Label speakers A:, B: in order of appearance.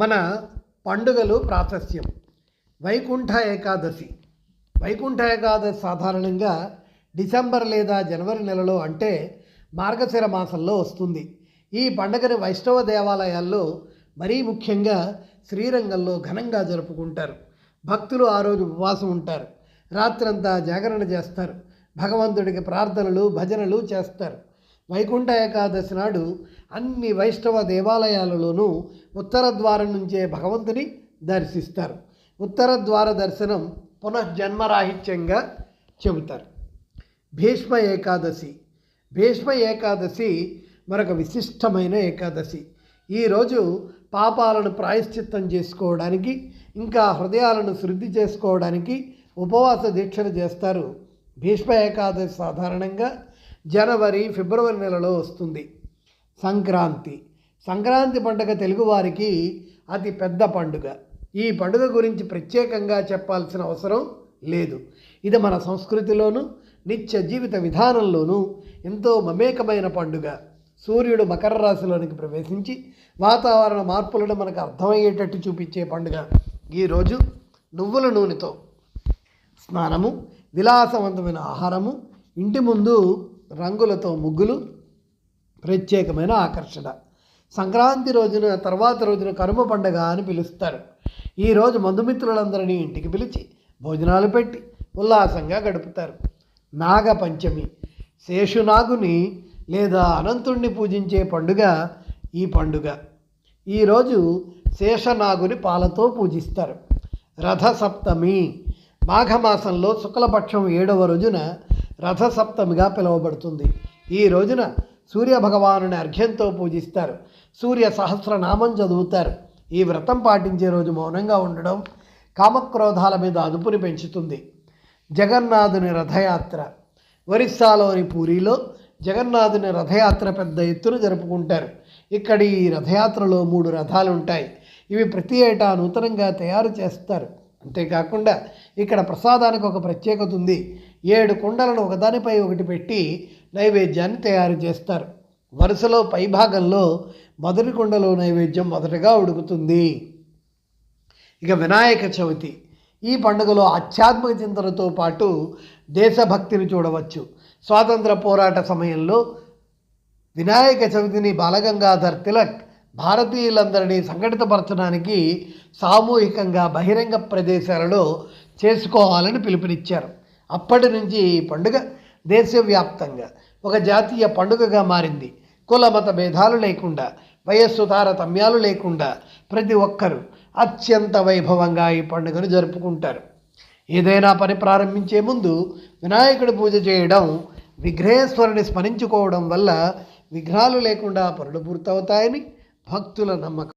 A: మన పండుగలు ప్రాశస్యం వైకుంఠ ఏకాదశి. వైకుంఠ ఏకాదశి సాధారణంగా డిసెంబర్ లేదా జనవరి నెలలో అంటే మార్గశిర మాసంలో వస్తుంది. ఈ పండుగను వైష్ణవ దేవాలయాల్లో మరీ ముఖ్యంగా శ్రీరంగంలో ఘనంగా జరుపుకుంటారు. భక్తులు ఆ రోజు ఉపవాసం ఉంటారు. రాత్రంతా జాగరణ చేస్తారు. భగవంతుడికి ప్రార్థనలు భజనలు చేస్తారు. వైకుంఠ ఏకాదశి నాడు అన్ని వైష్ణవ దేవాలయాలలోనూ ఉత్తర ద్వారం నుంచే భగవంతుని దర్శిస్తారు. ఉత్తర ద్వార దర్శనం పునఃజన్మరాహిత్యంగా చెబుతారు. భీష్మ ఏకాదశి. భీష్మ ఏకాదశి మరొక విశిష్టమైన ఏకాదశి. ఈరోజు పాపాలను ప్రాయశ్చిత్తం చేసుకోవడానికి ఇంకా హృదయాలను శుద్ధి చేసుకోవడానికి ఉపవాస దీక్షలు చేస్తారు. భీష్మ ఏకాదశి సాధారణంగా జనవరి ఫిబ్రవరి నెలలో వస్తుంది. సంక్రాంతి. సంక్రాంతి పండుగ తెలుగువారికి అతి పెద్ద పండుగ. ఈ పండుగ గురించి ప్రత్యేకంగా చెప్పాల్సిన అవసరం లేదు. ఇది మన సంస్కృతిలోనూ నిత్య జీవిత విధానంలోనూ ఎంతో మమేకమైన పండుగ. సూర్యుడు మకర రాశిలోనికి ప్రవేశించి వాతావరణ మార్పులను మనకు అర్థమయ్యేటట్టు చూపించే పండుగ ఈరోజు నువ్వుల నూనెతో స్నానము విలాసవంతమైన ఆహారము ఇంటి ముందు రంగులతో ముగ్గులు ప్రత్యేకమైన ఆకర్షణ. సంక్రాంతి రోజున తర్వాత రోజున కనుమ పండగ అని పిలుస్తారు. ఈరోజు బంధుమిత్రులందరినీ ఇంటికి పిలిచి భోజనాలు పెట్టి ఉల్లాసంగా గడుపుతారు. నాగపంచమి. శేషునాగుని లేదా అనంతుణ్ణి పూజించే పండుగ ఈ పండుగ. ఈరోజు శేషనాగుని పాలతో పూజిస్తారు. రథసప్తమి. మాఘమాసంలో శుక్లపక్షం ఏడవ రోజున రథసప్తమిగా పిలువబడుతుంది. ఈ రోజున సూర్య భగవానుని అర్ఘ్యంతో పూజిస్తారు. సూర్య సహస్రనామం చదువుతారు. ఈ వ్రతం పాటించే రోజు మౌనంగా ఉండడం కామక్రోధాల మీద అదుపుని పెంచుతుంది. జగన్నాథుని రథయాత్ర. ఒరిస్సాలోని పూరిలో జగన్నాథుని రథయాత్ర పెద్ద ఎత్తున జరుపుకుంటారు. ఇక్కడ ఈ రథయాత్రలో మూడు రథాలు ఉంటాయి ఇవి ప్రతి ఏటా నూతనంగా తయారు చేస్తారు. అంతేకాకుండా ఇక్కడ ప్రసాదానికి ఒక ప్రత్యేకత ఉంది. ఏడు కుండలను ఒకదానిపై ఒకటి పెట్టి నైవేద్యాన్ని తయారు చేస్తారు. వరుసలో పైభాగంలో మొదటి కుండలో నైవేద్యం మొదటగా ఉడుకుతుంది. ఇక వినాయక చవితి. ఈ పండుగలో ఆధ్యాత్మిక చింతనతో పాటు దేశభక్తిని చూడవచ్చు. స్వాతంత్ర పోరాట సమయంలో వినాయక చవితిని బాలగంగాధర్ తిలక్ భారతీయులందరినీ సంఘటితపరచడానికి సామూహికంగా బహిరంగ ప్రదేశాలలో చేసుకోవాలని పిలుపునిచ్చారు. అప్పటి నుంచి ఈ పండుగ దేశవ్యాప్తంగా ఒక జాతీయ పండుగగా మారింది. కుల మత భేదాలు లేకుండా వయస్సు తారతమ్యాలు లేకుండా ప్రతి ఒక్కరూ అత్యంత వైభవంగా ఈ పండుగను జరుపుకుంటారు. ఏదైనా పని ప్రారంభించే ముందు వినాయకుడి పూజ చేయడం విఘ్నేశ్వరుని స్మరించుకోవడం వల్ల విఘ్నాలు లేకుండా పనులు పూర్తవుతాయని భక్తుల నమ్మకం.